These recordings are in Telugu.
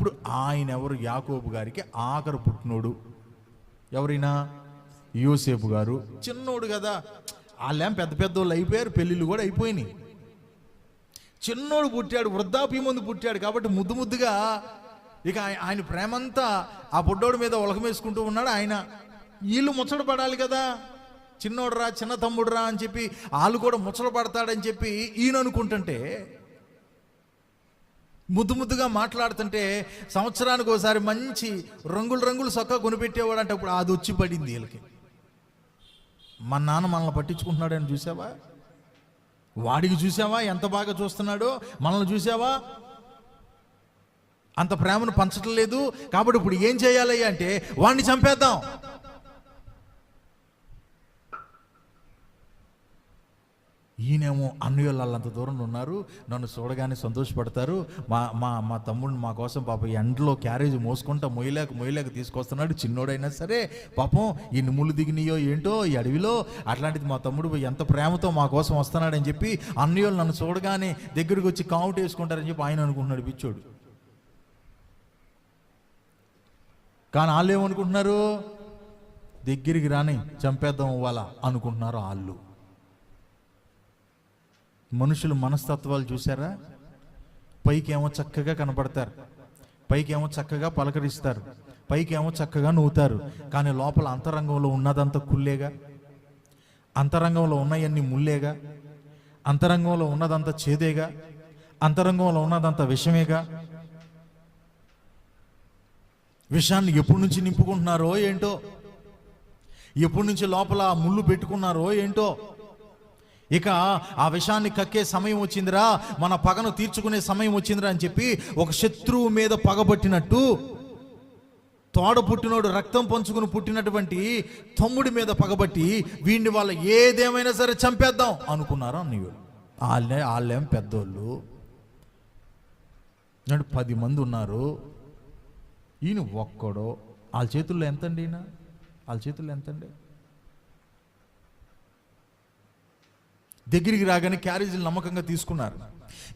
ఇప్పుడు ఆయన ఎవరు? యాకోబు గారికి ఆఖరు పుట్టినోడు. ఎవరైనా? యూసేపు గారు. చిన్నోడు కదా. వాళ్ళేం పెద్ద పెద్ద వాళ్ళు అయిపోయారు పెళ్ళిళ్ళు కూడా అయిపోయినాయి. చిన్నోడు పుట్టాడు వృద్ధాప్యం ముందు పుట్టాడు కాబట్టి ముద్దు ముద్దుగా ఇక ఆయ- ఆయన ప్రేమంతా ఆ బుడ్డోడి మీద ఉలకమేసుకుంటూ ఉన్నాడు ఆయన. వీళ్ళు ముచ్చట పడాలి కదా. చిన్నోడురా చిన్న తమ్ముడురా అని చెప్పి వాళ్ళు కూడా ముచ్చట పడతాడని చెప్పి ఈయన అనుకుంటుంటే ముద్దు ముద్దుగా మాట్లాడుతుంటే సంవత్సరానికి ఒకసారి మంచి రంగులు రంగులు సొక్క కొనిపెట్టేవాడు అంటే అప్పుడు అది వచ్చి పడింది వీళ్ళకి. మా నాన్న మనల్ని పట్టించుకుంటున్నాడని చూసావా? వాడికి చూసావా? ఎంత బాగా చూస్తున్నాడో? మనల్ని చూసావా? అంత ప్రేమను పంచటం లేదు కాబట్టి ఇప్పుడు ఏం చేయాలి అంటే వాడిని చంపేద్దాం. ఈయనేమో అన్నయ్యోళ్ళు వాళ్ళంత దూరం ఉన్నారు నన్ను చూడగానే సంతోషపడతారు. మా మా మా తమ్ముడిని మా కోసం పాప ఎండలో క్యారేజ్ మోసుకుంటా మొయ్యలేక మొయ్యలేక తీసుకొస్తున్నాడు. చిన్నోడైనా సరే పాపం ఈ నుములు దిగినాయో ఏంటో ఈ అడవిలో అట్లాంటిది మా తమ్ముడు ఎంత ప్రేమతో మా కోసం వస్తున్నాడని చెప్పి అన్నయ్యోళ్ళు నన్ను చూడగానే దగ్గరికి వచ్చి కావుట్ వేసుకుంటారని చెప్పి ఆయన అనుకుంటున్నాడు పిచ్చోడు. కానీ వాళ్ళు ఏమనుకుంటున్నారు? దగ్గరికి రాని చంపేద్దాం ఇవ్వాలా అనుకుంటున్నారు వాళ్ళు మనుషులు మనస్తత్వాలు చూసారా పైకి ఏమో చక్కగా కనపడతారు. పైకి ఏమో చక్కగా పలకరిస్తారు. పైకి ఏమో చక్కగా నవ్వుతారు కానీ లోపల అంతరంగంలో ఉన్నదంతా కుల్లేగా? అంతరంగంలో ఉన్నాయన్నీ ముల్లేగా? అంతరంగంలో ఉన్నదంత చేదేగా? అంతరంగంలో ఉన్నదంత విషమేగా? విషాన్ని ఎప్పటి నుంచి నింపుకుంటున్నారో ఏంటో? ఎప్పటి నుంచి లోపల ఆ ముళ్ళు పెట్టుకున్నారో ఏంటో? ఇక ఆ విషాన్ని కక్కే సమయం వచ్చిందిరా మన పగను తీర్చుకునే సమయం వచ్చిందిరా అని చెప్పి ఒక శత్రువు మీద పగబట్టినట్టు తోడ పుట్టినోడు రక్తం పంచుకుని పుట్టినటువంటి తమ్ముడి మీద పగబట్టి వీడిని వాళ్ళ ఏదేమైనా సరే చంపేద్దాం అనుకున్నారు అన్నయ్యుడు వాళ్ళే వాళ్ళేం పెద్దోళ్ళు. అంటే పది మంది ఉన్నారు. ఈయన ఒక్కడో వాళ్ళ చేతుల్లో ఎంతండి ఈయన? వాళ్ళ చేతుల్లో ఎంతండి? దగ్గరికి రాగానే క్యారేజీలు నమ్మకంగా తీసుకున్నారు.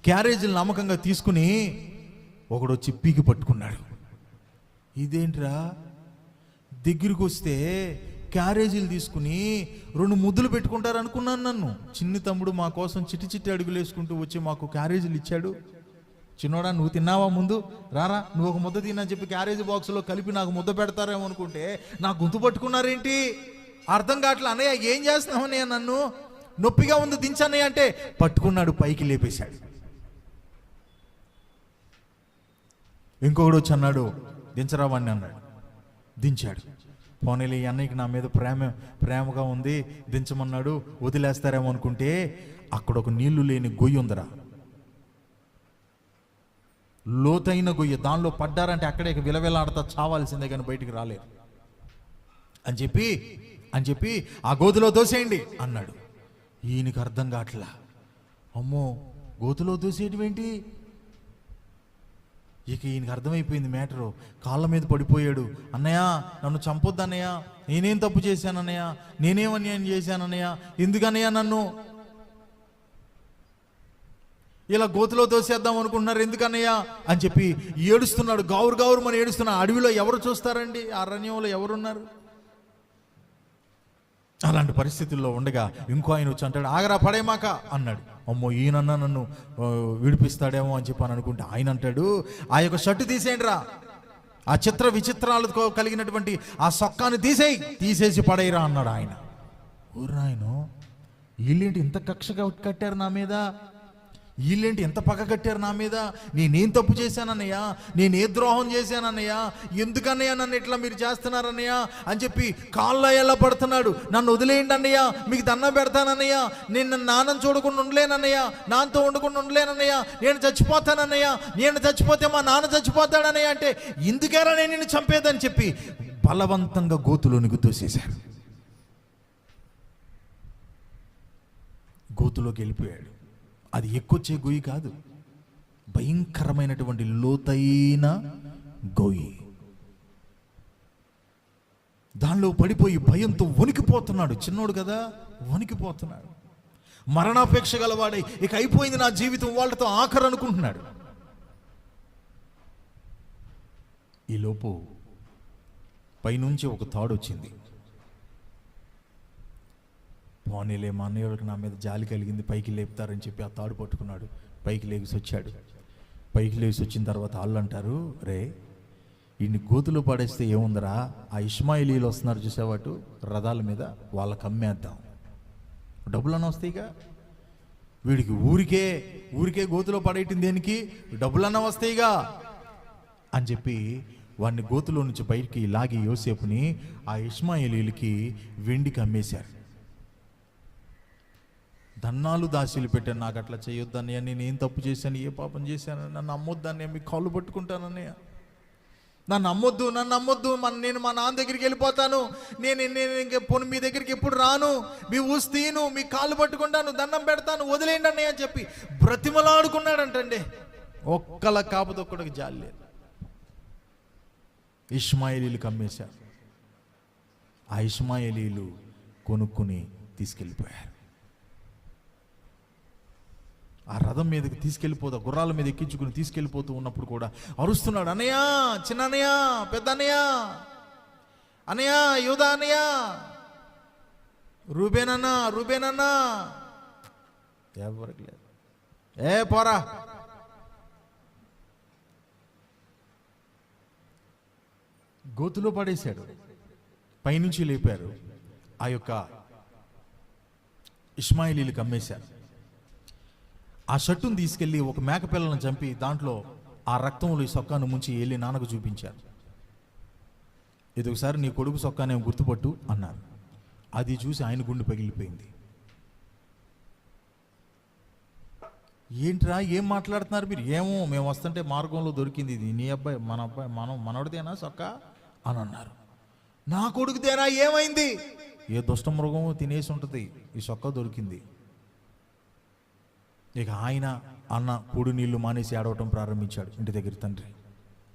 క్యారేజీలు నమ్మకంగా తీసుకుని ఒకడు వచ్చి పీకి పట్టుకున్నాడు. ఇదేంట్రా? దగ్గరికి వస్తే క్యారేజీలు తీసుకుని రెండు ముద్దులు పెట్టుకుంటారు అనుకున్నాను నన్ను. చిన్ని తమ్ముడు మా కోసం చిట్టి చిట్టి అడుగులు వేసుకుంటూ వచ్చి మాకు క్యారేజీలు ఇచ్చాడు. చిన్నోడా నువ్వు తిన్నావా ముందు? రారా నువ్వు ఒక ముద్ద తిన్నా చెప్పి క్యారేజీ బాక్స్లో కలిపి నాకు ముద్ద పెడతారేమో అనుకుంటే నా గొంతు పట్టుకున్నారేంటి? అర్థం కావట్లే అన్నయ్య ఏం చేస్తున్నావు అన్నయ్య నన్ను? నొప్పిగా ఉంది దించన్నయ్య అంటే పట్టుకున్నాడు పైకి లేపేశాడు. ఇంకొకడు వచ్చి అన్నాడు దించరా వాడిని అన్నాడు. దించాడు. పోనీలే ఈ అన్నయ్యకి నా మీద ప్రేమ ప్రేమగా ఉంది దించమన్నాడు వదిలేస్తారేమో అనుకుంటే అక్కడ ఒక నీళ్ళు లేని గొయ్యి ఉందిరా. లోతైన గొయ్యి దానిలో పడ్డారంటే అక్కడే విలవిలాడతా చావాల్సిందే కానీ బయటికి రాలేరు అని చెప్పి అని చెప్పి ఆ గోతులో దోసేయండి అన్నాడు. ఈయనకి అర్థం కావట్లా. అమ్మో గోతులో దూసేటివేంటి ఇక ఈయనకి అర్థమైపోయింది మ్యాటరు. కాళ్ళ మీద పడిపోయాడు. అన్నయ్య నన్ను చంపొద్దు అన్నయ్య. నేనేం తప్పు చేశానన్నయ్య నేనేం అన్యాయం చేశానన్నయ్య ఎందుకన్నయ్య నన్ను? ఇలా గోతులో తోసేద్దాం అనుకుంటున్నారు ఎందుకన్నయ్య అని చెప్పి ఏడుస్తున్నాడు. గావురు గావురు మన ఏడుస్తున్నాడు అడవిలో ఎవరు చూస్తారండి? ఆ అరణ్యంలో ఎవరున్నారు? అలాంటి పరిస్థితుల్లో ఉండగా ఇంకో ఆయన వచ్చి అంటాడు ఆగరా పడేమాక అన్నాడు. అమ్మో ఈయనన్నా నన్ను విడిపిస్తాడేమో అని చెప్పి అని అనుకుంటే ఆయన అంటాడు ఆ యొక్క షర్టు తీసేయండి రా ఆ చిత్ర విచిత్రాలతో కలిగినటువంటి ఆ సొక్కాన్ని తీసేయి తీసేసి పడేయరా అన్నాడు ఆయన. ఊరాయన వీళ్ళేంటి ఇంత కక్షగా కట్టారు నా మీద? వీళ్ళేంటి ఎంత పగ కట్టారు నా మీద? నేనేం తప్పు చేశానన్నయ్యా? నేను ఏ ద్రోహం చేశానన్నయ్యా? ఎందుకన్నయ్యా నన్ను ఇట్లా మీరు చేస్తున్నారన్నయ్యా? అని చెప్పి కాళ్ళ ఎలా పడుతున్నాడు. నన్ను వదిలేయండి అన్నయ్య. మీకు దండం పెడతానన్నయ్య. నేను నన్ను నాన్నని చూడకుండా ఉండలేనన్నయ్య. నాన్నతో ఉండకుండా ఉండలేనన్నయ్య. నేను చచ్చిపోతానన్నయ్య. నేను చచ్చిపోతే మా నాన్న చచ్చిపోతాడన్నయ్య అంటే ఎందుకేరా నేను నిన్ను చంపేదని చెప్పి బలవంతంగా గోతులోనికి తోసేశారు గోతులోకి వెళ్ళిపోయాడు. అది ఎక్కువచ్చే గొయ్యి కాదు. భయంకరమైనటువంటి లోతైన గొయ్యి. దానిలో పడిపోయి భయంతో వణికిపోతున్నాడు. చిన్నోడు కదా వణికిపోతున్నాడు. మరణాపేక్ష గలవాడై ఇక అయిపోయింది నా జీవితం వాళ్ళతో ఆఖరు అనుకుంటున్నాడు. ఈలోపు పైనుంచి ఒక తాడు వచ్చింది. పోనీలే మా అన్నయ్యకి నా మీద జాలి కలిగింది పైకి లేపుతారని చెప్పి ఆ తాడు పట్టుకున్నాడు. పైకి లేచి వచ్చాడు. పైకి లేచి వచ్చిన తర్వాత వాళ్ళు అంటారు రే ఈయన్ని గోతులు పడేస్తే ఏముందరా? ఆ ఇస్మాయిలీలు వస్తున్నారు చూసేవాటు రథాల మీద వాళ్ళకి అమ్మేద్దాం డబ్బులన్నా వస్తాయిగా వీడికి ఊరికే ఊరికే గోతులో పడేయటం దేనికి? డబ్బులన్నా వస్తాయిగా అని చెప్పి వాడిని గోతులో నుంచి బయటికి లాగి యోసేపుని ఆ ఇస్మాయిలీలకి వెండికి అమ్మేశారు. దన్నాలు దాసీలు పెట్టాను. నాకు అట్లా చేయొద్దన్నయ్య నేను ఏం తప్పు చేశాను ఏ పాపం చేశాను నన్ను అమ్మొద్దన్నయ్య మీ కాళ్ళు పట్టుకుంటానన్నయ్య. నన్ను నమ్మొద్దు నన్ను నమ్మొద్దు మన నేను మా నాన్న దగ్గరికి వెళ్ళిపోతాను. నేను నేను ఇంక పొన్ను మీ దగ్గరికి ఎప్పుడు రాను. మీ ఊసి తీను మీ కాళ్ళు పట్టుకుంటాను దండం పెడతాను వదిలేయండి అన్నయ్య అని చెప్పి బ్రతిమలాడుకున్నాడంటండి. ఒక్కల కాపుదొక్కడికి జాలి లేదు. ఇస్మాయిలీలు కమ్మేశారు. ఆ ఇస్మాయిలీలు కొనుక్కుని తీసుకెళ్ళిపోయారు. ఆ రథం మీదకి తీసుకెళ్ళిపోతా గుర్రాల మీద ఎక్కించుకుని తీసుకెళ్ళిపోతూ ఉన్నప్పుడు కూడా అరుస్తున్నాడు అనయా చిన్న అనయా పెద్ద అనయా అనయా యూదా అనయా రూబేనన్నా రూబేనన్నా. ఎవరికి లేదు. ఏ పోరా. గోతులో పడేశాడు. పైనుంచి లేపారు. ఆ యొక్క ఇస్మాయిలీలకు అమ్మేశారు ఆ షర్టును తీసుకెళ్ళి ఒక మేకపిల్లను చంపి దాంట్లో ఆ రక్తంలో ఈ సొక్కాను ముంచి వెళ్ళి నాన్నకు చూపించారు. ఇది ఒకసారి నీ కొడుకు సొక్కానే గుర్తుపట్టు అన్నారు. అది చూసి ఆయన గుండె పగిలిపోయింది. ఏంట్రా ఏం మాట్లాడుతున్నారు మీరు? ఏమో మేము వస్తుంటే మార్గంలో దొరికింది ఇది. నీ అబ్బాయి మన అబ్బాయి మనం మనోడిదేనా సొక్క? అని అన్నారు. నా కొడుకుదేనా? ఏమైంది? ఏ దుష్టమృగం తినేసి ఉంటుంది. ఈ సొక్క దొరికింది. ఇక ఆయన అన్న కూడు నీళ్ళు మానేసి ఆడవటం ప్రారంభించాడు ఇంటి దగ్గర తండ్రి.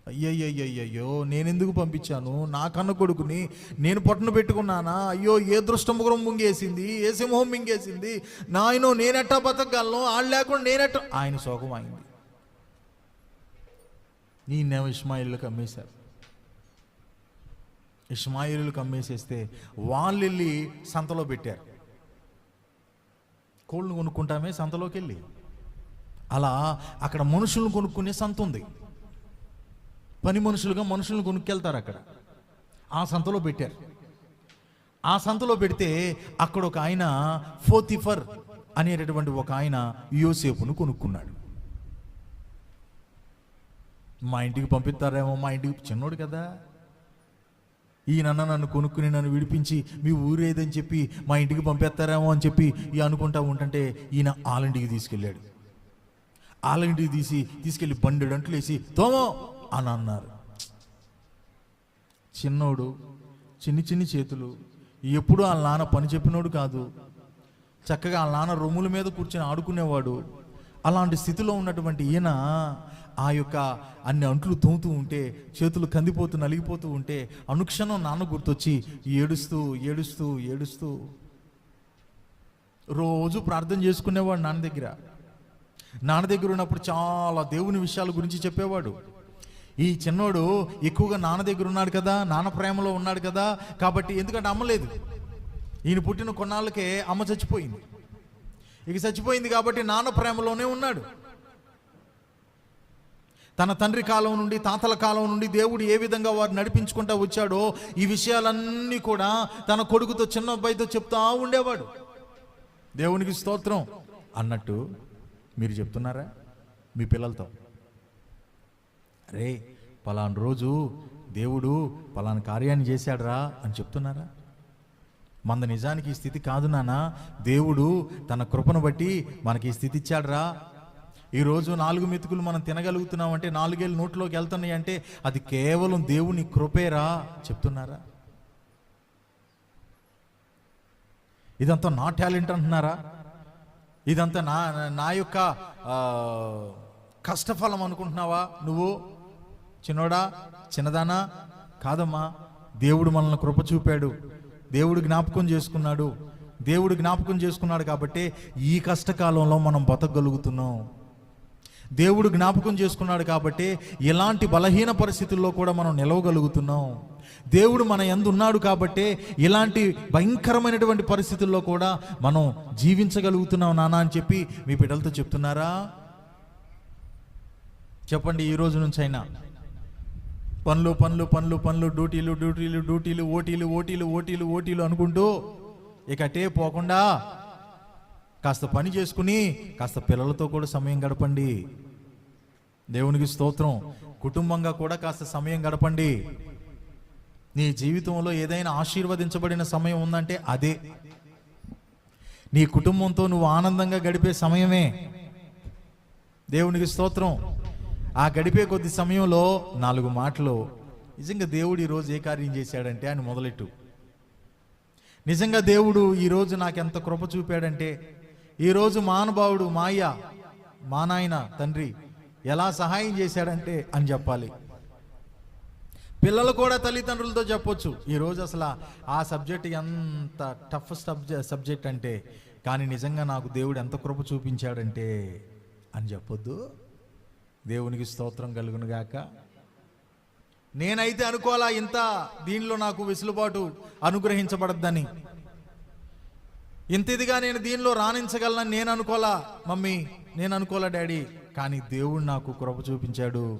అయ్యయ్యయ్యయ్యో నేనెందుకు పంపించాను? నా కన్న కొడుకుని నేను పొట్టను పెట్టుకున్నానా? అయ్యో ఏ దృష్టముగ్రం ముంగేసింది? ఏ సింహం మింగేసింది? నాయనో నేనెట్టా బతకగలను? వాళ్ళు లేకుండా నేనెట్ట? ఆయన శోకం అయింది నేనేమో ఇస్మాయిల్కి అమ్మేశారు ఇస్మాయిల్కి అమ్మేసేస్తే వాళ్ళు వెళ్ళి సంతలో పెట్టారు. కోళ్ళను కొనుక్కుంటామే సంతలోకి వెళ్ళి అలా అక్కడ మనుషులను కొనుక్కునే సంత ఉంది. పని మనుషులుగా మనుషులను కొనుక్కెళ్తారు అక్కడ. ఆ సంతలో పెట్టారు. ఆ సంతలో పెడితే అక్కడ ఒక ఆయన ఫోతిఫర్ అనేటటువంటి ఒక ఆయన యోసేపును కొనుక్కున్నాడు. మా ఇంటికి పంపిస్తారేమో మా ఇంటికి చిన్నోడు కదా. ఈయనన్న నన్ను కొనుక్కుని నన్ను విడిపించి మీ ఊరేదని చెప్పి మా ఇంటికి పంపేస్తారేమో అని చెప్పి ఈ అనుకుంటా ఉంటుంటే ఈయన ఆలంటికి తీసుకెళ్ళాడు. ఆలంటికి తీసి తీసుకెళ్ళి బండి అంట్లు వేసి తోమో! అని అన్నారు. చిన్నోడు చిన్ని చిన్ని చేతులు ఎప్పుడు వాళ్ళ నాన్న పని చెప్పినోడు కాదు. చక్కగా వాళ్ళ నాన్న రొమ్ముల మీద కూర్చొని ఆడుకునేవాడు. అలాంటి స్థితిలో ఉన్నటువంటి ఈయన ఆ యొక్క అన్ని అంట్లు తోముతూ ఉంటే చేతులు కందిపోతూ నలిగిపోతూ ఉంటే అనుక్షణం నాన్న గుర్తొచ్చి ఏడుస్తూ ఏడుస్తూ ఏడుస్తూ రోజు ప్రార్థన చేసుకునేవాడు నాన్న దగ్గర. నాన్న దగ్గర ఉన్నప్పుడు చాలా దేవుని విషయాల గురించి చెప్పేవాడు. ఈ చిన్నోడు ఎక్కువగా నాన్న దగ్గర ఉన్నాడు కదా నాన్న ప్రేమలో ఉన్నాడు కదా కాబట్టి ఎందుకంటే అమ్మలేదు ఈయన పుట్టిన కొన్నాళ్ళకే అమ్మ చచ్చిపోయింది. ఇక చచ్చిపోయింది కాబట్టి నాన్న ప్రేమలోనే ఉన్నాడు. తన తండ్రి కాలం నుండి తాతల కాలం నుండి దేవుడు ఏ విధంగా వారు నడిపించుకుంటా వచ్చాడో ఈ విషయాలన్నీ కూడా తన కొడుకుతో చిన్న అబ్బాయితో చెప్తా ఉండేవాడు. దేవునికి స్తోత్రం. అన్నట్టు మీరు చెప్తున్నారా? మీ పిల్లలతో. రే పలాను రోజు దేవుడు పలానా కార్యాన్ని చేశాడురా అని చెప్తున్నారా? మంద నిజానికి ఈ స్థితి కాదు నాన్న. దేవుడు తన కృపను బట్టి మనకి ఈ స్థితి ఇచ్చాడురా. ఈరోజు నాలుగు మెతుకులు మనం తినగలుగుతున్నామంటే నాలుగేళ్ళు నోట్లోకి వెళ్తున్నాయి అంటే అది కేవలం దేవుని కృపేరా చెప్తున్నారా? ఇదంతా నా టాలెంట్ అంటున్నారా? ఇదంతా నా నా యొక్క కష్టఫలం అనుకుంటున్నావా నువ్వు? చిన్నోడా చిన్నదానా? కాదమ్మా. దేవుడు మనల్ని కృప చూపాడు. దేవుడు జ్ఞాపకం చేసుకున్నాడు. దేవుడు జ్ఞాపకం చేసుకున్నాడు కాబట్టి ఈ కష్టకాలంలో మనం బతకగలుగుతున్నాం. దేవుడు జ్ఞాపకం చేసుకున్నాడు కాబట్టి ఎలాంటి బలహీన పరిస్థితుల్లో కూడా మనం నిలవగలుగుతున్నాం. దేవుడు మన ఎందున్నాడు కాబట్టి ఇలాంటి భయంకరమైనటువంటి పరిస్థితుల్లో కూడా మనం జీవించగలుగుతున్నాం నాన్న అని చెప్పి మీ బిడ్డలతో చెప్తున్నారా? చెప్పండి ఈ రోజు నుంచి అయినా పనులు పనులు పనులు పనులు డ్యూటీలు డ్యూటీలు డ్యూటీలు ఓటీలు ఓటీలు ఓటీలు ఓటీలు అనుకుంటూ ఇక అటే పోకుండా కాస్త పని చేసుకుని కాస్త పిల్లలతో కూడా సమయం గడపండి. దేవునికి స్తోత్రం. కుటుంబంగా కూడా కాస్త సమయం గడపండి. నీ జీవితంలో ఏదైనా ఆశీర్వదించబడిన సమయం ఉందంటే అదే. నీ కుటుంబంతో నువ్వు ఆనందంగా గడిపే సమయమే. దేవునికి స్తోత్రం. ఆ గడిపే కొద్ది సమయంలో నాలుగు మాటలు. నిజంగా దేవుడు ఈరోజు ఏ కార్యం చేశాడంటే అని మొదలెట్టు. నిజంగా దేవుడు ఈరోజు నాకు ఎంత కృప చూపాడంటే ఈరోజు మానుభావుడు మాయ మా నాయన తండ్రి ఎలా సహాయం చేశాడంటే అని చెప్పాలి. పిల్లలు కూడా తల్లిదండ్రులతో చెప్పొచ్చు. ఈరోజు అసలు ఆ- ఆ సబ్జెక్ట్ ఎంత టఫ్ సబ్జెక్ట్ సబ్జెక్ట్ అంటే కానీ నిజంగా నాకు దేవుడు ఎంత కృప చూపించాడంటే అని చెప్పొద్దు. దేవునికి స్తోత్రం కలుగును గాక. నేనైతే అనుకోవాలా ఇంత దీనిలో నాకు వెసులుబాటు అనుగ్రహించబడద్దని. ఇంత ఇదిగా నేను దీనిలో రాణించగలనని నేను అనుకోలా మమ్మీ నేను అనుకోలా డాడీ? కానీ దేవుడు నాకు కృప చూపించాడు.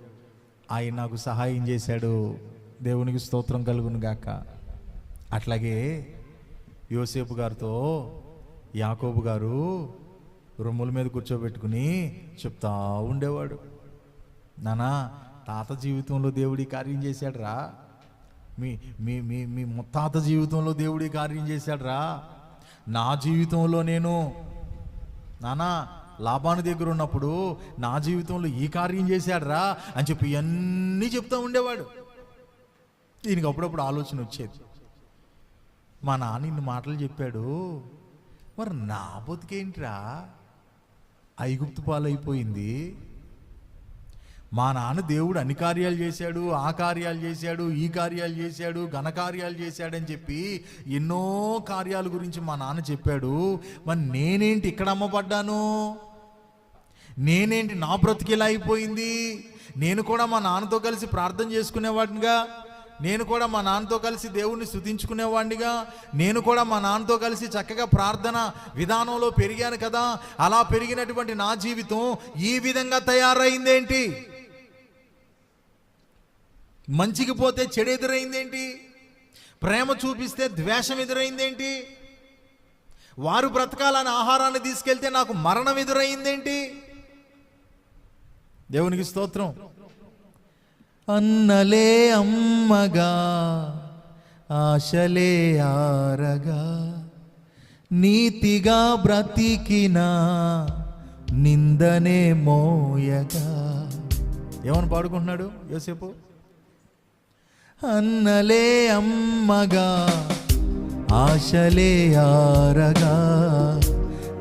ఆయన నాకు సహాయం చేశాడు. దేవునికి స్తోత్రం కలుగును గాక. అట్లాగే యోసేపు గారితో యాకోబు గారు రొమ్ముల మీద కూర్చోబెట్టుకుని చెప్తా ఉండేవాడు. నానా తాత జీవితంలో దేవుడి కార్యం చేశాడురా. మీ మీ మీ మీ ముత్తాత జీవితంలో దేవుడి కార్యం చేశాడురా. నా జీవితంలో నేను నానా లాభాను దగ్గర ఉన్నప్పుడు నా జీవితంలో ఈ కార్యం చేశాడరా అని చెప్పి ఇవన్నీ చెప్తూ ఉండేవాడు. దీనికి అప్పుడప్పుడు ఆలోచన వచ్చేది. మా నాన్న ఇన్ని మాటలు చెప్పాడు. మరి నా బతికేంట్రా? ఐగుప్తు పాలైపోయింది. మా నాన్న దేవుడు అన్ని కార్యాలు చేశాడు ఆ కార్యాలు చేశాడు ఈ కార్యాలు చేశాడు ఘనకార్యాలు చేశాడని చెప్పి ఎన్నో కార్యాల గురించి మా నాన్న చెప్పాడు. మరి నేనేంటి ఇక్కడ అమ్మబడ్డాను? నేనేంటి నా బ్రతికిలా అయిపోయింది? నేను కూడా మా నాన్నతో కలిసి ప్రార్థన చేసుకునేవాడినిగా? నేను కూడా మా నాన్నతో కలిసి దేవుణ్ణి స్థుతించుకునేవాడినిగా నేను కూడా మా నాన్నతో కలిసి చక్కగా ప్రార్థన విధానంలో పెరిగాను కదా? అలా పెరిగినటువంటి నా జీవితం ఈ విధంగా తయారైందేంటి? మంచికి పోతే చెడు ఎదురైందేంటి? ప్రేమ చూపిస్తే ద్వేషం ఎదురైందేంటి? వారు బ్రతకాలని ఆహారాన్ని తీసుకెళ్తే నాకు మరణం ఎదురైందేంటి? దేవునికి స్తోత్రం. అన్నలే అమ్మగా ఆశలే ఆరగా నీతిగా బ్రతికిన నిందనే మోయగా. ఏమని పాడుకుంటున్నాడు యోసేపు? అన్నలే అమ్మగా ఆశలే ఆరగా.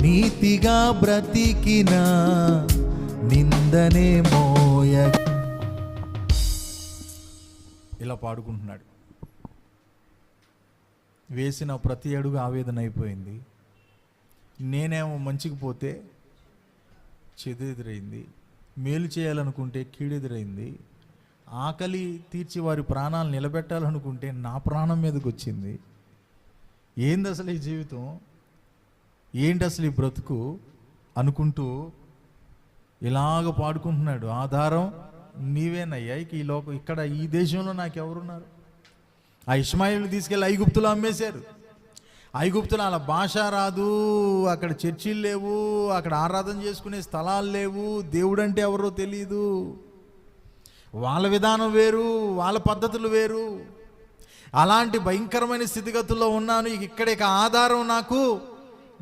నీతిగా బ్రతికిన నిందనే మోయ. ఇలా పాడుకుంటున్నాడు. వేసిన ప్రతి అడుగు ఆవేదన అయిపోయింది. నేనేమో మంచికి పోతే చెడు ఎదురైంది మేలు చేయాలనుకుంటే కీడెదురైంది. ఆకలి తీర్చి వారి ప్రాణాలు నిలబెట్టాలనుకుంటే నా ప్రాణం మీదకి వచ్చింది ఏంది అసలు ఈ జీవితం? ఏంటి అసలు ఈ బ్రతుకు? అనుకుంటూ ఇలాగ పాడుకుంటున్నాడు. ఆధారం నీవేనయ్యా. ఇక ఈ లోకం ఇక్కడ ఈ దేశంలో నాకెవరున్నారు? ఆ ఇస్మాయిల్ని తీసుకెళ్ళి ఐగుప్తులు అమ్మేశారు. ఐగుప్తులు అలా భాష రాదు అక్కడ చర్చిలు లేవు అక్కడ ఆరాధన చేసుకునే స్థలాలు లేవు దేవుడు అంటే ఎవరో తెలియదు వాళ్ళ విధానం వేరు వాళ్ళ పద్ధతులు వేరు. అలాంటి భయంకరమైన స్థితిగతుల్లో ఉన్నాను. ఇక్కడ ఇక ఆధారం నాకు.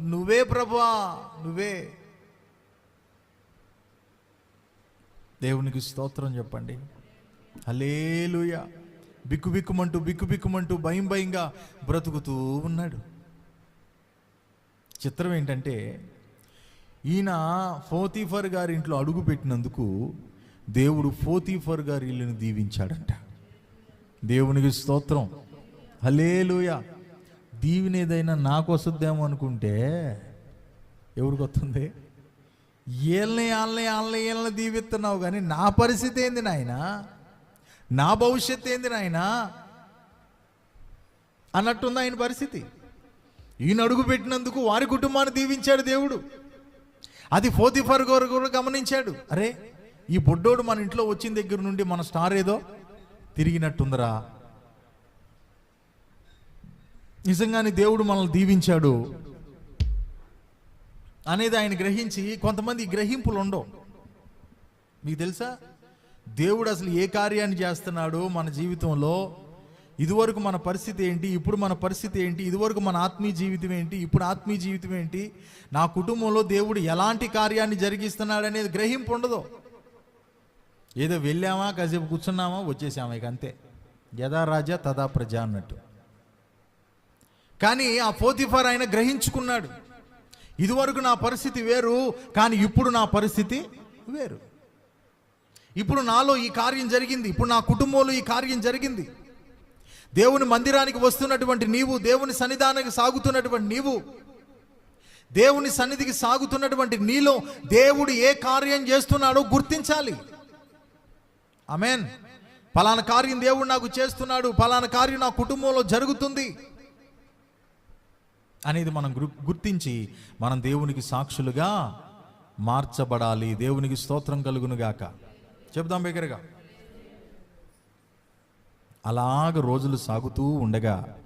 నువ్వే ప్రభువా నువ్వే. దేవునికి స్తోత్రం చెప్పండి. హలేలుయ బిక్కు బిక్కుమంటూ బిక్కు బిక్కుమంటూ భయం భయంగా బ్రతుకుతూ ఉన్నాడు. చిత్రం ఏంటంటే ఈయన ఫోతీఫర్ గారి ఇంట్లో అడుగు పెట్టినందుకు దేవుడు ఫోతీఫర్ గారి ఇల్లుని దీవించాడంట. దేవునికి స్తోత్రం. హలేలుయ దీవినేదైనా నాకు వస్తుందేమో అనుకుంటే ఎవరికి వస్తుంది? వీళ్ళని వాళ్ళని వాళ్ళని వీళ్ళని దీవిస్తున్నావు కానీ నా పరిస్థితి ఏంది నాయన? నా భవిష్యత్తు ఏంది నాయన? అన్నట్టుంది ఆయన పరిస్థితి? ఈయన అడుగు పెట్టినందుకు వారి కుటుంబాన్ని దీవించాడు దేవుడు. అది ఫోతిఫర్ గారు కూడా గమనించాడు. అరే ఈ బొడ్డోడు మన ఇంట్లో వచ్చిన దగ్గర నుండి మన స్టార్ ఏదో తిరిగినట్టుందిరా. నిజంగానే దేవుడు మనల్ని దీవించాడు అనేది ఆయన గ్రహించి కొంతమంది గ్రహింపులు ఉండవు. మీకు తెలుసా? దేవుడు అసలు ఏ కార్యాన్ని చేస్తున్నాడు మన జీవితంలో ఇదివరకు మన పరిస్థితి ఏంటి ఇప్పుడు మన పరిస్థితి ఏంటి ఇదివరకు మన ఆత్మీయ జీవితం ఏంటి ఇప్పుడు ఆత్మీయ జీవితం ఏంటి నా కుటుంబంలో దేవుడు ఎలాంటి కార్యాన్ని జరిగిస్తున్నాడు అనేది గ్రహింపు ఉండదు. ఏదో వెళ్ళామా కాసేపు కూర్చున్నామా వచ్చేసామా ఇక అంతే. యథా రాజా తదా ప్రజ అన్నట్టు. కానీ ఆ పోతిఫర్ ఆయన గ్రహించుకున్నాడు. ఇదివరకు నా పరిస్థితి వేరు కానీ ఇప్పుడు నా పరిస్థితి వేరు. ఇప్పుడు నాలో ఈ కార్యం జరిగింది ఇప్పుడు నా కుటుంబంలో ఈ కార్యం జరిగింది. దేవుని మందిరానికి వస్తున్నటువంటి నీవు దేవుని సన్నిధానానికి సాగుతున్నటువంటి నీవు దేవుని సన్నిధికి సాగుతున్నటువంటి నీలో దేవుడు ఏ కార్యం చేస్తున్నాడో గుర్తించాలి. ఆమెన్ పలానా కార్యం దేవుడు నాకు చేస్తున్నాడు. పలానా కార్యం నా కుటుంబంలో జరుగుతుంది. అనేది మనం గుర్తించి మనం దేవునికి సాక్షులుగా మార్చబడాలి. దేవునికి స్తోత్రం కలుగును గాక. చెప్దాం బిగ్గరగా అలాగ రోజులు సాగుతూ ఉండగా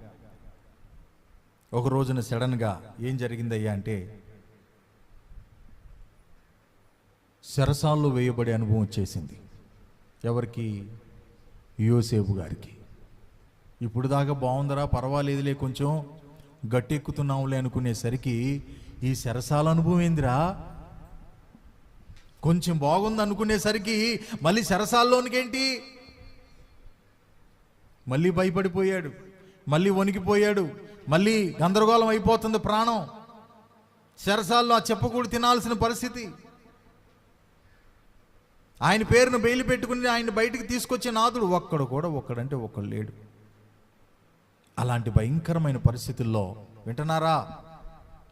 ఒక రోజున సడన్గా ఏం జరిగిందయ్యా అంటే శరసాల్లో వేయబడే అనుభవం వచ్చేసింది. ఎవరికి? యోసేపు గారికి. ఇప్పుడు దాకా బాగుందరా పర్వాలేదులే కొంచెం గట్టెక్కుతున్నాంలే అనుకునేసరికి ఈ శరసాల అనుభవం ఏందిరా? కొంచెం బాగుంది అనుకునేసరికి మళ్ళీ శరసాల్లోనికేంటి? మళ్ళీ భయపడిపోయాడు మళ్ళీ వణికిపోయాడు మళ్ళీ గందరగోళం అయిపోతుంది ప్రాణం. శరసాల్లో ఆ చెప్పకూడి తినాల్సిన పరిస్థితి. ఆయన పేరును బెయిలు పెట్టుకుని ఆయన బయటికి తీసుకొచ్చే నాదుడు ఒక్కడు కూడా ఒక్కడంటే ఒక్కడు లేడు. అలాంటి భయంకరమైన పరిస్థితుల్లో వింటున్నారా?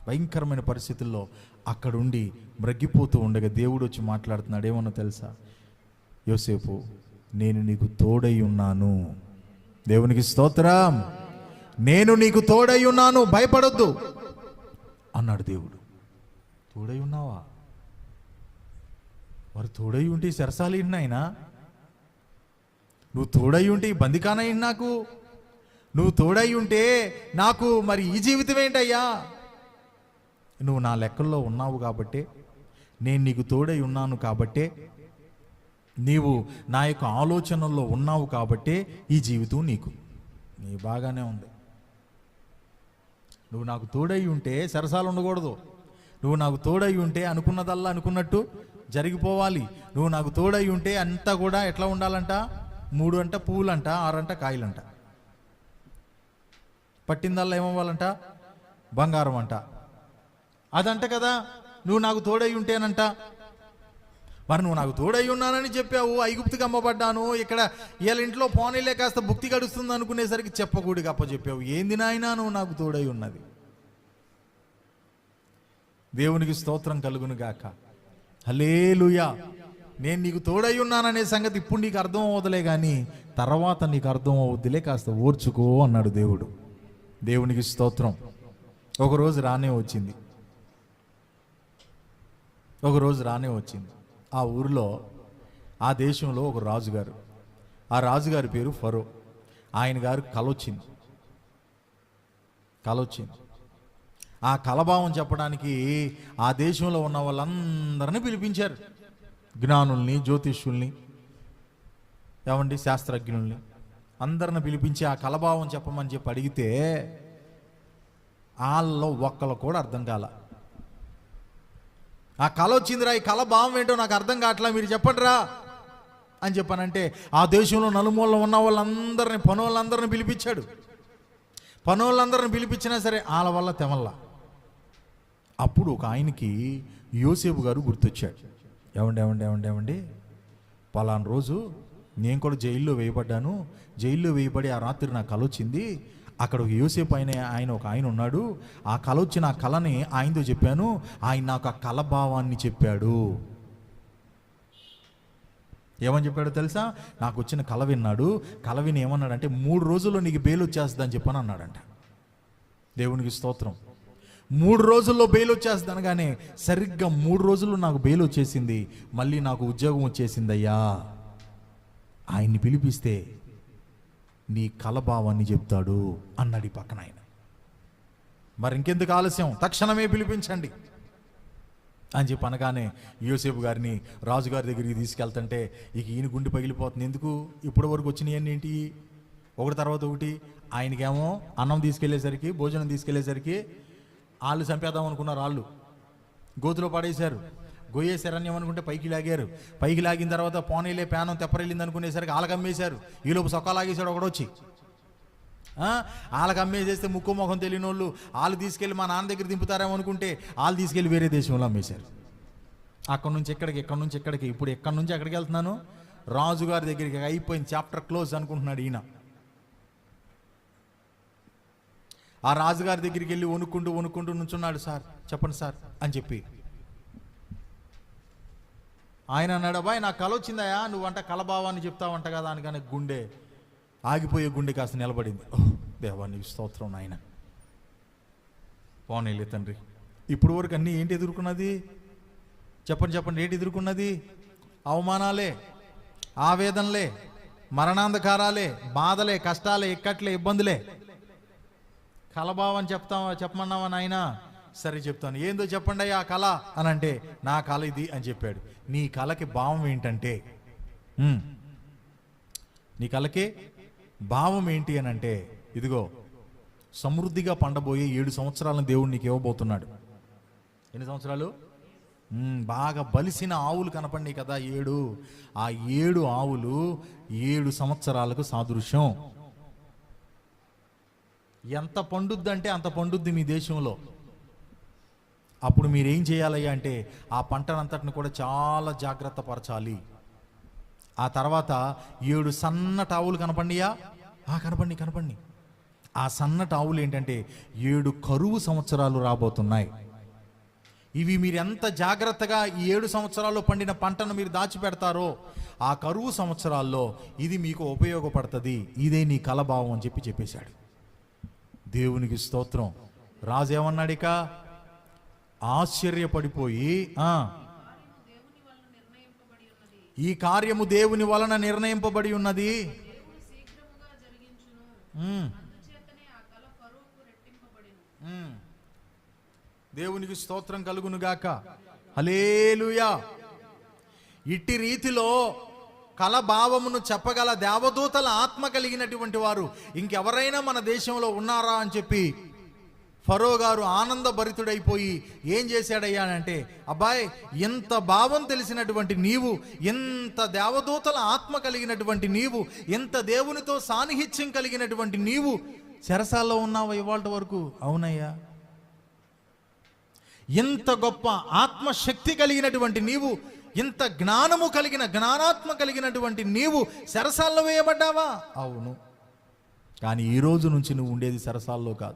భయంకరమైన పరిస్థితుల్లో అక్కడుండి మ్రగ్గిపోతూ ఉండగా దేవుడు వచ్చి మాట్లాడుతున్నాడు. ఏమన్నా తెలుసా? యోసేపు నేను నీకు తోడై ఉన్నాను. దేవునికి స్తోత్రం. నేను నీకు తోడై ఉన్నాను. భయపడొద్దు. అన్నాడు దేవుడు. తోడై ఉన్నావా? మరి తోడై ఉంటే ఈ సరసాలు నాయనా? నువ్వు తోడై ఉంటే ఈ నాకు? నువ్వు తోడై ఉంటే నాకు మరి ఈ జీవితం ఏంటయ్యా? నువ్వు నా లెక్కల్లో ఉన్నావు కాబట్టే నేను నీకు తోడై ఉన్నాను కాబట్టే నీవు నా యొక్క ఆలోచనల్లో ఉన్నావు కాబట్టే ఈ జీవితం నీకు. నీ బాగానే ఉంది. నువ్వు నాకు తోడై ఉంటే సరసాలు ఉండకూడదు. నువ్వు నాకు తోడై ఉంటే అనుకున్నదల్లా అనుకున్నట్టు జరిగిపోవాలి. నువ్వు నాకు తోడై ఉంటే అంతా కూడా ఎట్లా ఉండాలంట? మూడు అంట పువ్వులంట ఆరంట కాయలంట. పట్టిందల్లా ఏమవ్వాలంట? బంగారం అంట. అదంట కదా నువ్వు నాకు తోడై ఉంటేనంట. మరి నువ్వు నాకు తోడై ఉన్నానని చెప్పావు ఐగుప్తికి అమ్మబడ్డాను ఇక్కడ వీళ్ళ ఇంట్లో పోనీలే కాస్త భుక్తి గడుస్తుంది అనుకునేసరికి చెప్పకూడి గప్ప చెప్పావు. ఏంది నాయనా నువ్వు నాకు తోడై ఉన్నది? దేవునికి స్తోత్రం కలుగును గాక హలేలుయా నేను నీకు తోడై ఉన్నాననే సంగతి ఇప్పుడు నీకు అర్థం అవ్వదులే కానీ తర్వాత నీకు అర్థం అవుద్దిలే కాస్త ఓర్చుకో అన్నాడు దేవుడు. దేవునికి స్తోత్రం. ఒకరోజు రానే వచ్చింది. ఒకరోజు రానే వచ్చింది. ఆ ఊరిలో ఆ దేశంలో ఒక రాజుగారు. ఆ రాజుగారి పేరు ఫరో. ఆయన గారు కలొచ్చింది. కలొచ్చింది. ఆ కలభావం చెప్పడానికి ఆ దేశంలో ఉన్న వాళ్ళందరినీ పిలిపించారు. జ్ఞానుల్ని జ్యోతిష్యుల్ని ఏమండి శాస్త్రజ్ఞుల్ని అందరిని పిలిపించి ఆ కలభావం చెప్పమని చెప్పి అడిగితే వాళ్ళలో ఒక్కరు కూడా అర్థం కాల. ఆ కళ వచ్చిందిరా ఈ కళ భావం ఏంటో నాకు అర్థం కావట్లా మీరు చెప్పండిరా అని చెప్పానంటే ఆ దేశంలో నలుమూలలో ఉన్న వాళ్ళందరినీ పనులందరిని పిలిపించాడు. పనులందరిని పిలిపించినా సరే వాళ్ళ వల్ల తెమల్లా. అప్పుడు ఒక ఆయనకి యోసేపు గారు గుర్తొచ్చాడు ఏమండి ఏమండి ఏమండి ఏమండి? పలానా రోజు నేను కూడా జైల్లో వేయబడ్డాను. జైల్లో వేయబడి ఆ రాత్రి నాకు కళ వచ్చింది. అక్కడ ఒక యూసేపు ఆయన ఆయన ఒక ఆయన ఉన్నాడు. ఆ కళ వచ్చిన ఆ కళని ఆయనతో చెప్పాను. ఆయన నాకు ఆ కళ భావాన్ని చెప్పాడు. ఏమని చెప్పాడో తెలుసా? నాకు వచ్చిన కళ విన్నాడు. కళ విని ఏమన్నాడంటే మూడు రోజుల్లో నీకు బెయిల్ వచ్చేస్తుందని చెప్పని అన్నాడంట. దేవునికి స్తోత్రం. మూడు రోజుల్లో బెయిల్ వచ్చేస్తుంది అనగానే సరిగ్గా మూడు రోజుల్లో నాకు బెయిల్ వచ్చేసింది. మళ్ళీ నాకు ఉద్యోగం వచ్చేసిందయ్యా ఆయన్ని పిలిపిస్తే నీ కలభావాన్ని చెప్తాడు అన్నాడు ఈ పక్కన ఆయన. మరి ఇంకెందుకు ఆలస్యం? తక్షణమే పిలిపించండి అని చెప్పి అనగానే యూసేపు గారిని రాజుగారి దగ్గరికి తీసుకెళ్తుంటే ఇక ఈయన గుండె పగిలిపోతుంది. ఎందుకు? ఇప్పటి వరకు వచ్చినాయన్నీ ఏంటి? ఒకటి తర్వాత ఒకటి ఆయనకేమో అన్నం తీసుకెళ్ళేసరికి భోజనం తీసుకెళ్ళేసరికి వాళ్ళు చంపేద్దాం అనుకున్నారు వాళ్ళు గోతులో పడేశారు. గొయ్యేశారని అనుకుంటే పైకి లాగారు. పైకి లాగిన తర్వాత పోనీలే ప్యానం తెప్పరెళ్ళింది అనుకునేసరికి వాళ్ళకి అమ్మేశారు. ఈలోపు సొక్క లాగేశాడు ఒకడొచ్చి. వాళ్ళకి అమ్మేసేస్తే ముక్కు ముఖం తెలియని వాళ్ళు వాళ్ళు తీసుకెళ్ళి మా నాన్న దగ్గర దింపుతారేమో అనుకుంటే వాళ్ళు తీసుకెళ్ళి వేరే దేశంలో అమ్మేశారు. అక్కడ నుంచి ఎక్కడికి ఎక్కడి నుంచి ఎక్కడికి ఇప్పుడు ఎక్కడి నుంచి ఎక్కడికి వెళ్తున్నాను? రాజుగారి దగ్గరికి అయిపోయింది చాప్టర్ క్లోజ్ అనుకుంటున్నాడు ఈయన. ఆ రాజుగారి దగ్గరికి వెళ్ళి వణుకుంటూ వణుకుంటూ నుంచున్నాడు సార్. చెప్పండి సార్ అని చెప్పి. ఆయన అన్నాడు అబ్బాయి నాకు కల వచ్చిందయా నువ్వు అంట కలభావాన్ని చెప్తావంట కదా అనగానే గుండె ఆగిపోయే గుండె కాస్త నిలబడింది. దేవాన్ని స్తోత్రం నాయన. పోనీలే తండ్రి. ఇప్పుడు వరకు అన్నీ ఏంటి ఎదుర్కొన్నది? చెప్పండి చెప్పండి ఏంటి ఎదుర్కొన్నది? అవమానాలే ఆవేదనలే మరణాంధకారాలే బాధలే కష్టాలే ఇక్కట్లే ఇబ్బందులే కలభావం చెప్తావా చెప్పమన్నావా నాయన? సరే చెప్తాను. ఏందో చెప్పండి అయ్యా ఆ కళ అని అంటే నా కళ ఇది అని చెప్పాడు. నీ కళకి భావం ఏంటంటే నీ కళకి భావం ఏంటి అని అంటే ఇదిగో సమృద్ధిగా పండబోయే ఏడు సంవత్సరాలను దేవుడు నీకు ఇవ్వబోతున్నాడు. ఎన్ని సంవత్సరాలు? బాగా బలిసిన ఆవులు కనపడినాయి కదా ఏడు. ఆ ఏడు ఆవులు ఏడు సంవత్సరాలకు సాదృశ్యం. ఎంత పండుద్దంటే అంత పండుద్ది మీ దేశంలో. అప్పుడు మీరేం చేయాలయ్యా అంటే ఆ పంటనంతటిని కూడా చాలా జాగ్రత్త పరచాలి. ఆ తర్వాత ఏడు సన్నటి ఆవులు కనపండియా ఆ కనపండి కనపండి ఆ సన్నటి ఆవులు ఏంటంటే ఏడు కరువు సంవత్సరాలు రాబోతున్నాయి. ఇవి మీరు ఎంత జాగ్రత్తగా ఈ ఏడు సంవత్సరాల్లో పండిన పంటను మీరు దాచిపెడతారో ఆ కరువు సంవత్సరాల్లో ఇది మీకు ఉపయోగపడుతుంది. ఇదే నీ కలభావం అని చెప్పి చెప్పేశాడు. దేవునికి స్తోత్రం. రాజు ఏమన్నాడు ఇక ఆశ్చర్యపడిపోయి ఈ కార్యము దేవుని వలన నిర్ణయింపబడి ఉన్నది. దేవునికి స్తోత్రం కలుగునుగాక. హలేలుయా ఇట్టి రీతిలో కలభావమును చెప్పగల దేవదూతల ఆత్మ కలిగినటువంటి వారు ఇంకెవరైనా మన దేశంలో ఉన్నారా అని చెప్పి ఫరో గారు ఆనందభరితుడైపోయి ఏం చేశాడయ్యా అంటే అబ్బాయి ఎంత భావం తెలిసినటువంటి నీవు ఎంత దేవదూతల ఆత్మ కలిగినటువంటి నీవు ఎంత దేవునితో సాన్నిహిత్యం కలిగినటువంటి నీవు చెరసాల్లో ఉన్నావు ఇవాళ వరకు? అవునయ్యా. ఇంత గొప్ప ఆత్మశక్తి కలిగినటువంటి నీవు ఇంత జ్ఞానము కలిగిన జ్ఞానాత్మ కలిగినటువంటి నీవు సరసాల్లో వేయబడ్డావా? అవును. కానీ ఈ రోజు నుంచి నువ్వు ఉండేది సరసాల్లో కాదు.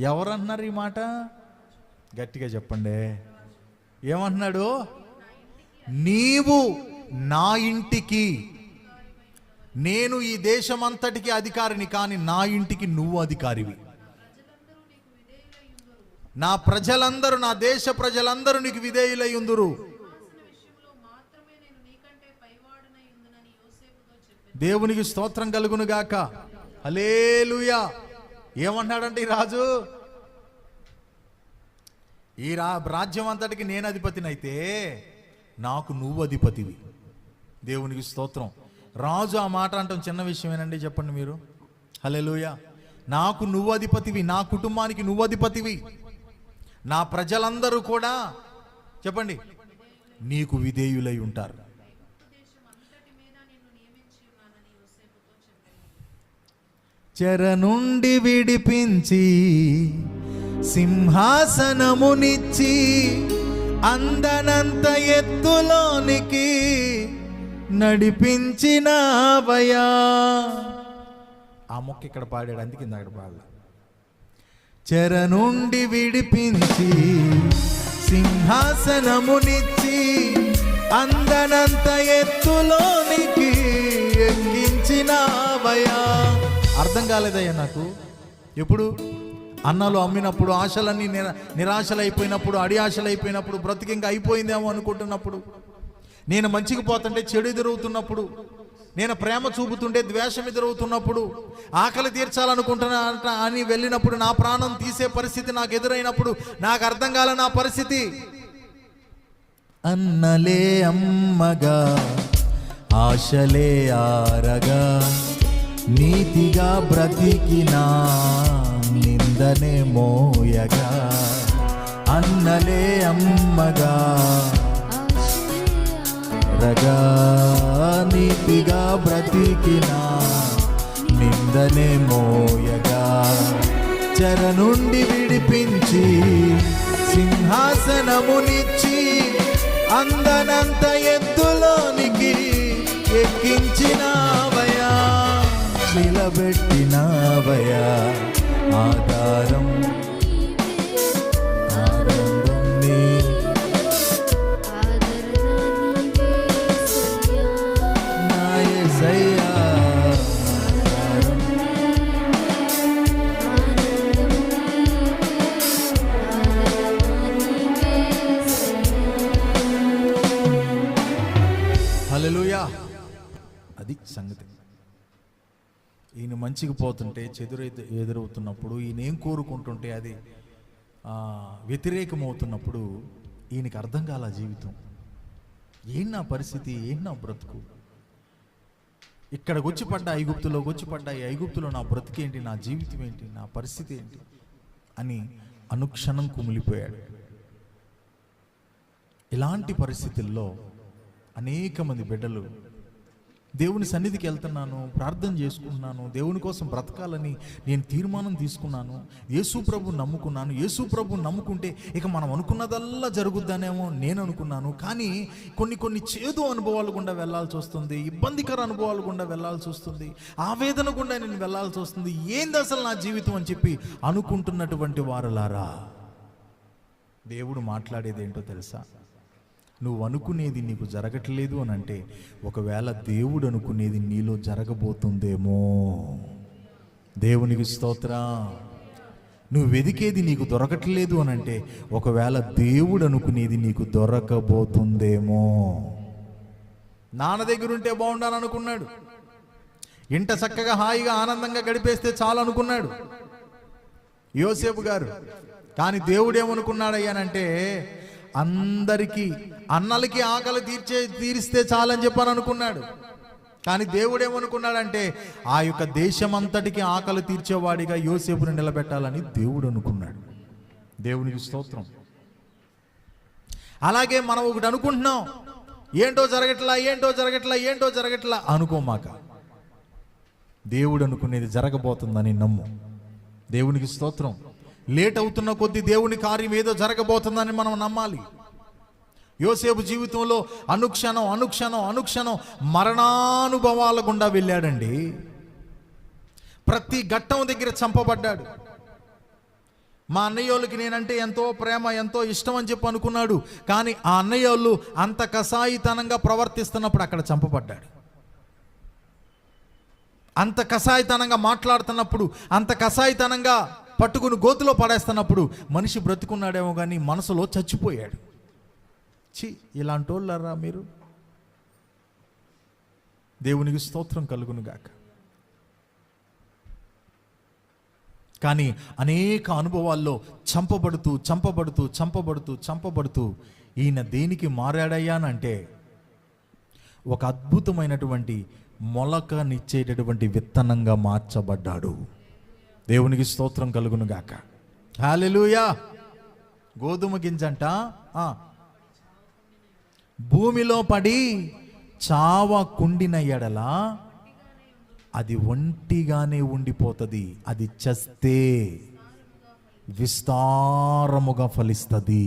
ఎవరన్నారు ఈ మాట? గట్టిగా చెప్పండి. ఏమంటున్నాడు? నీవు నా ఇంటికి నేను ఈ దేశమంతటికి అధికారిని కానీ నా ఇంటికి నువ్వు అధికారివి. నా ప్రజలందరూ నా దేశ ప్రజలందరూ నీకు విధేయులై ఉందురు. దేవునికి స్తోత్రం కలుగును గాక. అలేలుయా ఏమన్నాడంటే రాజు? ఈ రా రాజ్యం అంతటికి నేను అధిపతినైతే నాకు నువ్వు అధిపతివి. దేవునికి స్తోత్రం. రాజు ఆ మాట అంటాం చిన్న విషయమేనండి చెప్పండి మీరు. హల్లెలూయా. నాకు నువ్వు అధిపతివి నా కుటుంబానికి నువ్వు అధిపతివి. నా ప్రజలందరూ కూడా చెప్పండి. నీకు విధేయులై ఉంటారు. చెర నుండి విడిపించి సింహాసనమునిచ్చి అందనంత ఎత్తులోనికి నడిపించినావయా ఆ మొక్క ఇక్కడ పాడాడు అందుకే అక్కడ పాడలే. చెర నుండి విడిపించి సింహాసనమునిచ్చి అందనంత ఎత్తులోనికి ఎక్కించినావయా అర్థం కాలేదయ్యా నాకు. ఎప్పుడు? అన్నాలు అమ్మినప్పుడు ఆశలన్నీ నిర నిరాశలైపోయినప్పుడు అడి ఆశలైపోయినప్పుడు బ్రతికి అయిపోయిందేమో అనుకుంటున్నప్పుడు. నేను మంచికి పోతుంటే చెడు ఎదురవుతున్నప్పుడు నేను ప్రేమ చూపుతుంటే ద్వేషం ఎదురవుతున్నప్పుడు ఆకలి తీర్చాలనుకుంటున్నా అంట- అని వెళ్ళినప్పుడు నా ప్రాణం తీసే పరిస్థితి నాకు ఎదురైనప్పుడు నాకు అర్థం కాల నా పరిస్థితి. అన్నలే అమ్మగా ఆశలే ఆరగా నీతిగా బ్రతికినా నిందనే మోయగా. అన్నలే అమ్మగా రగా నీతిగా బ్రతికినా నిందనే మోయగా. చెర నుండి విడిపించి సింహాసనమునిచ్చి అందనంత ఎత్తులోనికి ఎక్కించినావయా నిలబెట్టినావయా ఆధారం మంచికి పోతుంటే చెదురు ఎదురవుతున్నప్పుడు ఈయన ఏం కోరుకుంటుంటే అది వ్యతిరేకమవుతున్నప్పుడు ఈయనకి అర్థం కాల జీవితం. ఏం నా పరిస్థితి ఏం నా బ్రతుకు? ఇక్కడికి వచ్చి పడ్డా ఐగుప్తులోకి వచ్చి పడ్డా ఈ ఐగుప్తులో నా బ్రతికేంటి నా జీవితం ఏంటి నా పరిస్థితి ఏంటి అని అనుక్షణం కుమిలిపోయాడు. ఇలాంటి పరిస్థితుల్లో అనేక మంది బిడ్డలు దేవుని సన్నిధికి వెళ్తున్నాను ప్రార్థన చేసుకుంటున్నాను దేవుని కోసం బ్రతకాలని నేను తీర్మానం తీసుకున్నాను యేసు ప్రభు నమ్ముకున్నాను యేసు ప్రభు నమ్ముకుంటే ఇక మనం అనుకున్నదల్లా జరుగుద్దనేమో నేను అనుకున్నాను. కానీ కొన్ని కొన్ని చేదు అనుభవాలు గుండా వెళ్ళాల్సి వస్తుంది ఇబ్బందికర అనుభవాలు గుండా వెళ్ళాల్సి వస్తుంది ఆవేదన గుండా నేను వెళ్ళాల్సి వస్తుంది. ఏంది అసలు నా జీవితం అని చెప్పి అనుకుంటున్నటువంటి వారులారా? దేవుడు మాట్లాడేది ఏంటో తెలుసా? నువ్వు అనుకునేది నీకు జరగట్లేదు అని అంటే ఒకవేళ దేవుడు అనుకునేది నీలో జరగబోతుందేమో? దేవునికి స్తోత్ర. నువ్వు వెదికేది నీకు దొరకట్లేదు అని అంటే ఒకవేళ దేవుడు అనుకునేది నీకు దొరకబోతుందేమో? నాన్న దగ్గర ఉంటే బాగుండాలని అనుకున్నాడు ఇంట చక్కగా హాయిగా ఆనందంగా గడిపేస్తే చాలు అనుకున్నాడు యోసేపు గారు కానీ దేవుడు ఏమనుకున్నాడయ్యానంటే అందరికీ అన్నలకి ఆకలి తీర్చే తీరిస్తే చాలని చెప్పని అనుకున్నాడు. కానీ దేవుడు ఏమనుకున్నాడంటే ఆ యొక్క దేశమంతటికి ఆకలి తీర్చేవాడిగా యోసేపుని నిలబెట్టాలని దేవుడు అనుకున్నాడు. దేవునికి స్తోత్రం. అలాగే మనం ఒకటి అనుకుంటున్నాం ఏంటో జరగట్లా ఏంటో జరగట్లా ఏంటో జరగట్లా అనుకోమాక. దేవుడు అనుకునేది జరగబోతుందని నమ్ము. దేవునికి స్తోత్రం. లేట్ అవుతున్న కొద్దీ దేవుని కార్యం ఏదో జరగబోతుందని మనం నమ్మాలి. యోసేపు జీవితంలో అనుక్షణం అనుక్షణం అనుక్షణం మరణానుభవాల గుండా వెళ్ళాడండి. ప్రతి ఘట్టం దగ్గర చంపబడ్డాడు. మా అన్నయ్యోళ్ళకి నేనంటే ఎంతో ప్రేమ ఎంతో ఇష్టం అని చెప్పి అనుకున్నాడు. కానీ ఆ అన్నయ్యోళ్ళు అంత కషాయితనంగా ప్రవర్తిస్తున్నప్పుడు అక్కడ చంపబడ్డాడు. అంత కషాయితనంగా మాట్లాడుతున్నప్పుడు అంత కషాయితనంగా పట్టుకుని గోతులో పడేస్తున్నప్పుడు మనిషి బ్రతుకున్నాడేమో కానీ మనసులో చచ్చిపోయాడు. చి ఇలాంటి వాళ్ళరా మీరు? దేవునికి స్తోత్రం కలుగును గాక. కానీ అనేక అనుభవాల్లో చంపబడుతూ చంపబడుతూ చంపబడుతూ చంపబడుతూ ఈయన దేనికి మారాడయ్యానంటే ఒక అద్భుతమైనటువంటి మొలకనిచ్చేటటువంటి విత్తనంగా మార్చబడ్డాడు. దేవునికి స్తోత్రం కలుగును గాక హాలెలుయా గోధుమ గింజంట. ఆ, భూమిలో పడి చావ కుండిన ఎడల అది ఒంటిగానే ఉండిపోతుంది. అది చస్తే విస్తారముగా ఫలిస్తుంది.